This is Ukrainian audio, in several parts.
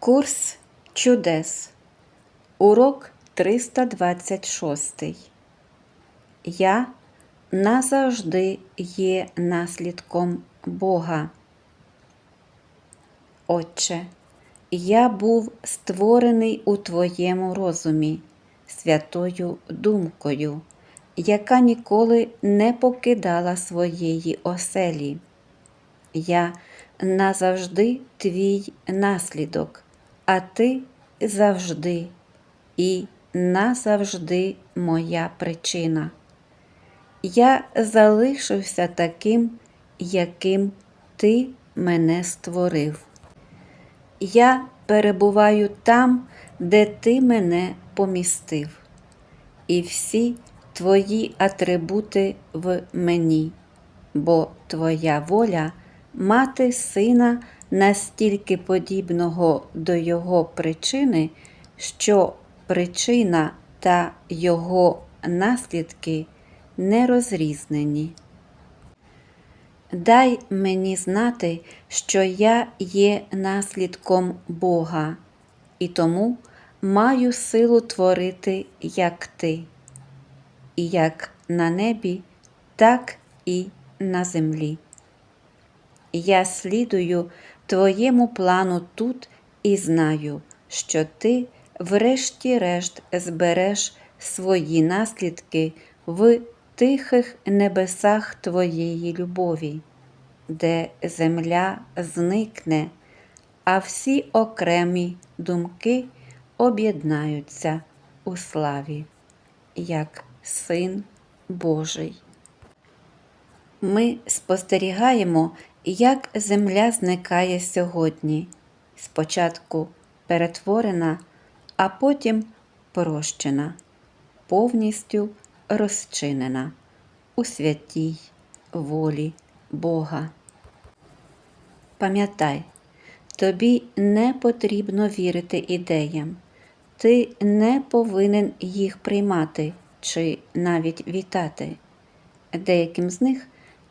Курс чудес. Урок 326. Я назавжди є наслідком Бога. Отче, я був створений у Твоєму розумі, святою думкою, яка ніколи не покидала своєї оселі. Я назавжди твій наслідок, а ти завжди і назавжди моя причина. Я залишився таким, яким ти мене створив. Я перебуваю там, де ти мене помістив, і всі твої атрибути в мені, бо твоя воля мати сина настільки подібного до його причини, що причина та його наслідки не розрізнені. Дай мені знати, що я є наслідком Бога, і тому маю силу творити, як ти, і як на небі, так і на землі. Я слідую твоєму плану тут і знаю, що ти, врешті-решт, збереш свої наслідки в тихих небесах твоєї любові, де земля зникне, а всі окремі думки об'єднаються у славі, як Син Божий. Ми спостерігаємо, як земля зникає сьогодні, спочатку перетворена, а потім прощена, повністю розчинена у святій волі Бога. Пам'ятай, тобі не потрібно вірити ідеям, ти не повинен їх приймати чи навіть вітати. Деяким з них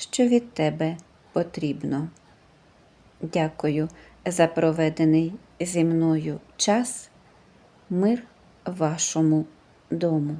що від тебе потрібно. Дякую за проведений зі мною час. Мир вашому дому.